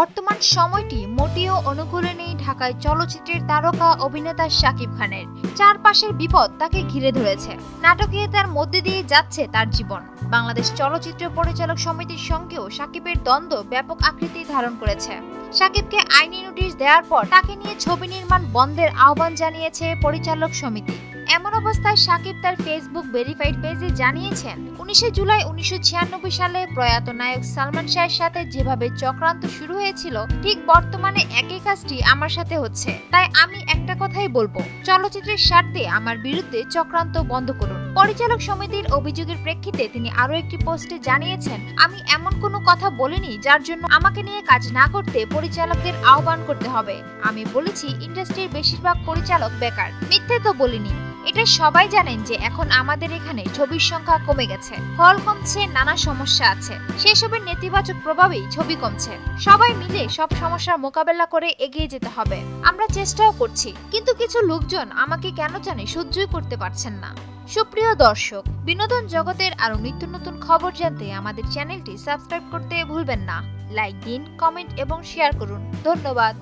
বর্তমান সময়টি মোটেও অনুকূলে নেই ঢাকায় চলচ্চিত্রের তারকা অভিনেতা শাকিব খানের। চারপাশের বিপদ তাকে ঘিরে ধরেছে। নাটকীয়তার মধ্যে দিয়ে যাচ্ছে তার জীবন। বাংলাদেশ চলচ্চিত্র পরিচালক সমিতির সঙ্গেও শাকিবের দ্বন্দ্ব ব্যাপক আকৃতি ধারণ করেছে। শাকিবকে আইনি নোটিশ দেওয়ার পর তাকে নিয়ে ছবি নির্মাণ বন্ধের আহ্বান জানিয়েছে পরিচালক সমিতি। এমন অবস্থায় শাকিব তার ফেসবুক ভেরিফাইড পেজে জানিয়েছেন, উনিশে জুলাই উনিশশো ছিয়ানব্বই সালে প্রয়াত নায়ক সালমান শাহের সাথে যেভাবে চক্রান্ত শুরু হয়েছিল, ঠিক বর্তমানে একই কাজটি আমার সাথে হচ্ছে। তাই আমি একটা কথাই বলব, চলচ্চিত্রের স্বার্থে আমার বিরুদ্ধে চক্রান্ত বন্ধ করুন। পরিচালক সমিতির অভিযোগের প্রেক্ষিতে তিনি আরও একটি পোস্টে জানিয়েছেন, আমি এমন কোনো কথা বলিনি যার জন্য আমাকে নিয়ে কাজ না করতে পরিচালকদের আহ্বান করতে হবে। আমি বলেছি, ইন্ডাস্ট্রির বেশিরভাগ পরিচালক বেকার, মিথ্যে তো বলিনি। এটা সবাই জানেন যে এখন আমাদের এখানে ছবির সংখ্যা কমে গেছে। হল কমছে, নানা সমস্যা আছে। সেসবের নেতিবাচক প্রভাবেই ছবি কমছে। সবাই মিলে সব সমস্যার মোকাবেলা করে এগিয়ে যেতে হবে। আমরা চেষ্টাও করছি। কিন্তু কিছু লোকজন আমাকে কেন জানে সহ্যই করতে পারছেন না। সুপ্রিয় দর্শক, বিনোদন জগতের আরও নিত্য নতুন খবর জানতে আমাদের চ্যানেলটি সাবস্ক্রাইব করতে ভুলবেন না। লাইক দিন, কমেন্ট এবং শেয়ার করুন। ধন্যবাদ।